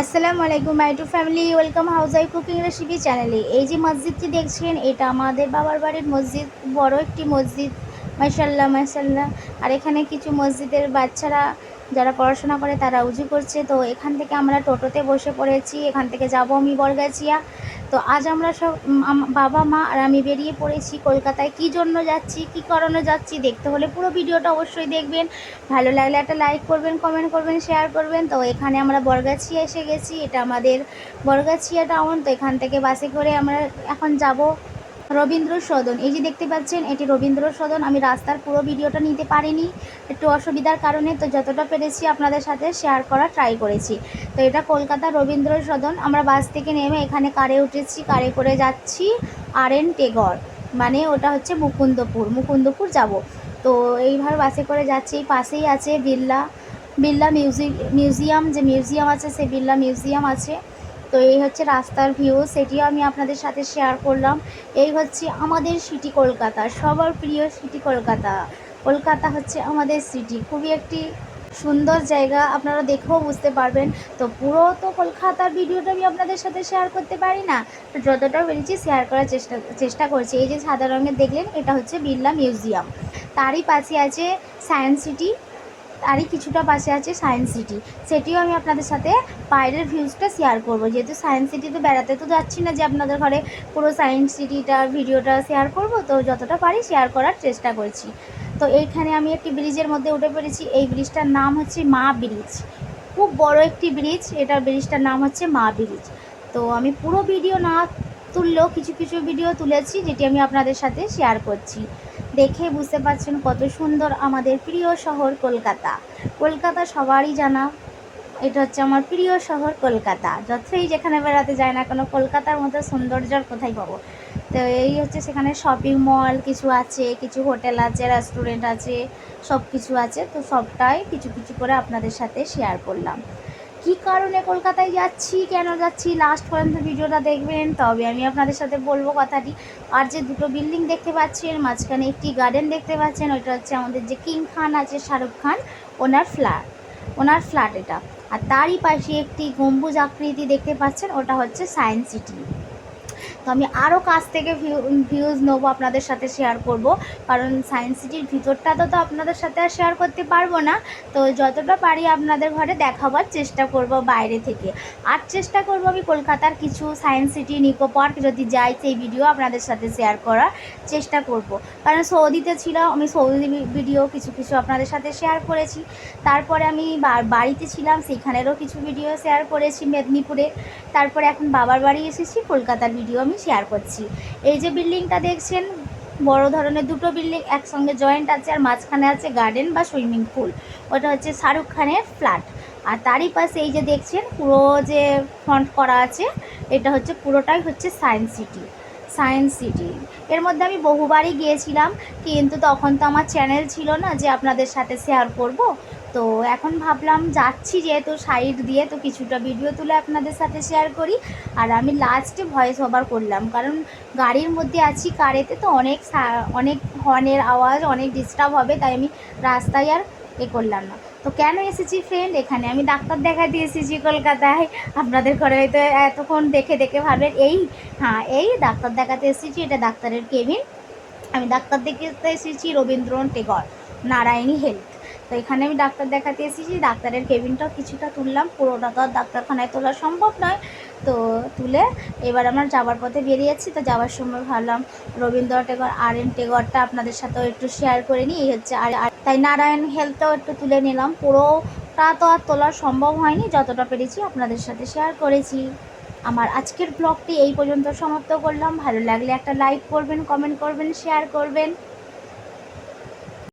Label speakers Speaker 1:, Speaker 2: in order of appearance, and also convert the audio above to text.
Speaker 1: আসসালামু আলাইকুম my to family welcome house I cooking recipe চ্যানেলে এই যে মসজিদটি দেখছেন, এটা আমাদের বাবার বাড়ির মসজিদ, বড় একটি মসজিদ মাসাল্লাহ মাসাল্লাহ আর এখানে কিছু মসজিদের বাচ্চারা যারা পড়াশোনা করে তারা উজু করছে। তো এখান থেকে আমরা টোটোতে বসে পড়েছি, এখান থেকে যাব আমি বরগাছিয়া। তো আজ আমরা সব বাবা, মা আর আমি বেরিয়ে পড়েছি কলকাতায়। কী জন্য যাচ্ছি, কী কারণে যাচ্ছি দেখতে হলে পুরো ভিডিওটা অবশ্যই দেখবেন। ভালো লাগলে একটা লাইক করবেন কমেন্ট করবেন শেয়ার করবেন। তো এখানে আমরা বরগাছিয়া এসে গেছি। এটা আমাদের বরগাছিয়া টাউন তো এখান থেকে বাসে করে আমরা এখন যাব। রবীন্দ্র সদন। এই যে দেখতে পাচ্ছেন, এটি রবীন্দ্র সদন। আমি রাস্তার পুরো ভিডিওটা নিতে পারিনি। একটু অসুবিধার কারণে তো যতটা পেরেছি আপনাদের সাথে শেয়ার করা ট্রাই করেছি। তো এটা কলকাতা রবীন্দ্র সদন। আমরা বাস থেকে নেমে এখানে কারে উঠেছি। কারে করে যাচ্ছি আর এন টেগর মানে ওটা হচ্ছে মুকুন্দপুর। মুকুন্দপুর যাব। তো এইভাবে বাসে করে যাচ্ছি। পাশেই আছে বিল্লা বিল্লা মিউজি মিউজিয়াম যে মিউজিয়াম আছে, সেই বিল্লা মিউজিয়াম আছে। তো এই হচ্ছে রাস্তার ভিউ সেটিও আমি আপনাদের সাথে শেয়ার করলাম। এই হচ্ছে আমাদের সিটি কলকাতা, সবার প্রিয় সিটি কলকাতা। কলকাতা হচ্ছে আমাদের সিটি খুবই একটি সুন্দর জায়গা, আপনারা দেখেও বুঝতে পারবেন। তো পুরো তো কলকাতার ভিডিওটা আমি আপনাদের সাথে শেয়ার করতে পারি না, তো যতটা পেরেছি শেয়ার করার চেষ্টা চেষ্টা করছি। এই যে সাদা রঙের দেখলেন, এটা হচ্ছে বিড়লা মিউজিয়াম তারই পাশে আছে সায়েন্স সিটি তারই কিছুটা পাশে আছে সায়েন্স সিটি সেটিও আমি আপনাদের সাথে বাইরের ভিউজটা শেয়ার করব। যেহেতু সায়েন্স সিটিতে বেড়াতে তো যাচ্ছি না, যে আপনাদের ঘরে পুরো সায়েন্স সিটিটার ভিডিওটা শেয়ার করব, তো যতটা পারি শেয়ার করার চেষ্টা করছি। তো এইখানে আমি একটি ব্রিজের মধ্যে উঠে পড়েছি। এই ব্রিজটার নাম হচ্ছে মা ব্রিজ। খুব বড় একটি ব্রিজ। এটার ব্রিজটার নাম হচ্ছে মা ব্রিজ। তো আমি পুরো ভিডিও না তুললেও কিছু কিছু ভিডিও তুলেছি, যেটি আমি আপনাদের সাথে শেয়ার করছি। দেখে বুঝতে পারছেন কত সুন্দর আমাদের প্রিয় শহর কলকাতা। কলকাতা সবারই জানা। এটা হচ্ছে আমার প্রিয় শহর কলকাতা। যতই যেখানে বেড়াতে যায় না কোনো, কলকাতার মতো সৌন্দর্য আর কোথায় পাবো? তো এই হচ্ছে সেখানে শপিং মল কিছু আছে, কিছু হোটেল আছে রেস্টুরেন্ট আছে সব কিছু আছে। তো সবটাই কিছু কিছু করে আপনাদের সাথে শেয়ার করলাম। কী কারণে কলকাতায় যাচ্ছি, কেন যাচ্ছি লাস্ট পর্যন্ত ভিডিওটা দেখবেন, তবে আমি আপনাদের সাথে বলব কথাটি। আর যে দুটো বিল্ডিং দেখতে পাচ্ছেন, মাঝখানে একটি গার্ডেন দেখতে পাচ্ছেন, ওইটা হচ্ছে আমাদের যে কিং খান আছে, শাহরুখ খান, ওনার ফ্ল্যাট ওনার ফ্ল্যাট এটা। আর তারই পাশে একটি গম্বুজ আকৃতি দেখতে পাচ্ছেন, ওটা হচ্ছে সায়েন্স সিটি তো আমি আরও কাছ থেকে ভিউ ভিউজ নেব আপনাদের সাথে শেয়ার করব। কারণ সায়েন্স সিটির ভিতরটা তো তো আপনাদের সাথে আর শেয়ার করতে পারব না। তো যতটা পারি আপনাদের ঘরে দেখাবার চেষ্টা করব বাইরে থেকে। আর চেষ্টা করব আমি কলকাতার কিছু সায়েন্স সিটি নিকো পার্ক যদি যাই, সেই ভিডিও আপনাদের সাথে শেয়ার করার চেষ্টা করব। কারণ সৌদিতে ছিল আমি সৌদি ভিডিও কিছু কিছু আপনাদের সাথে শেয়ার করেছি। তারপরে আমি বাড়িতে ছিলাম, সেখানেরও কিছু ভিডিও শেয়ার করেছি মেদিনীপুরে। তারপরে এখন বাবার বাড়ি এসেছি, কলকাতার ভিডিও আমি শেয়ার করছি। এই যে বিল্ডিংটা দেখছেন, বড় ধরনের দুটো বিল্ডিং একসঙ্গে জয়েন্ট আছে আর মাঝখানে আছে গার্ডেন বা সুইমিং পুল ওটা হচ্ছে শাহরুখ খানের ফ্ল্যাট আর তারই পাশে এই যে দেখছেন, পুরো যে ফ্রন্ট করা আছে, এটা হচ্ছে, পুরোটাই হচ্ছে সায়েন্স সিটি সায়েন্স সিটি এর মধ্যে আমি বহুবারই গিয়েছিলাম, কিন্তু তখন তো আমার চ্যানেল ছিল না যে আপনাদের সাথে শেয়ার করব। তো এখন ভাবলাম যাচ্ছি যেহেতু সাইড দিয়ে, তো কিছুটা ভিডিও তুলে আপনাদের সাথে শেয়ার করি। আর আমি লাস্টে ভয়েস ওভার করলাম, কারণ গাড়ির মধ্যে আছি কারেতে, তো অনেক অনেক হর্নের আওয়াজ অনেক ডিস্টার্ব হবে, তাই আমি রাস্তায় আর এ করলাম না। তো কেন এসেছি ফ্রেন্ড এখানে আমি ডাক্তার দেখাতে এসেছি কলকাতায়। আপনাদের ঘরে হয়তো এতক্ষণ দেখে দেখে ভাবেন এই হ্যাঁ এই ডাক্তার দেখাতে এসেছি, এটা ডাক্তারের কেবিন। আমি ডাক্তার দেখতে এসেছি রবীন্দ্রনাথ টেগর, নারায়ণী হেলথ তো এখানে আমি ডাক্তার দেখাতে এসেছি, ডাক্তারের কেবিনটাও কিছুটা তুললাম, পুরোটা তো আর ডাক্তারখানায় তোলা সম্ভব নয়। তো তুলে এবার আমার যাওয়ার পথে বেরিয়েছি তো যাওয়ার সময় ভাবলাম রবীন্দ্র টেগর, আর এন টেগরটা আপনাদের সাথেও একটু শেয়ার করে নিই হচ্ছে আর তাই নারায়ণ হেলথটাও একটু তুলে নিলাম, পুরোটা তো আর তোলা সম্ভব হয়নি, যতটা পেরেছি আপনাদের সাথে শেয়ার করেছি। আমার আজকের ব্লগটি এই পর্যন্ত সমাপ্ত করলাম, ভালো লাগলে একটা লাইক করবেন কমেন্ট করবেন শেয়ার করবেন।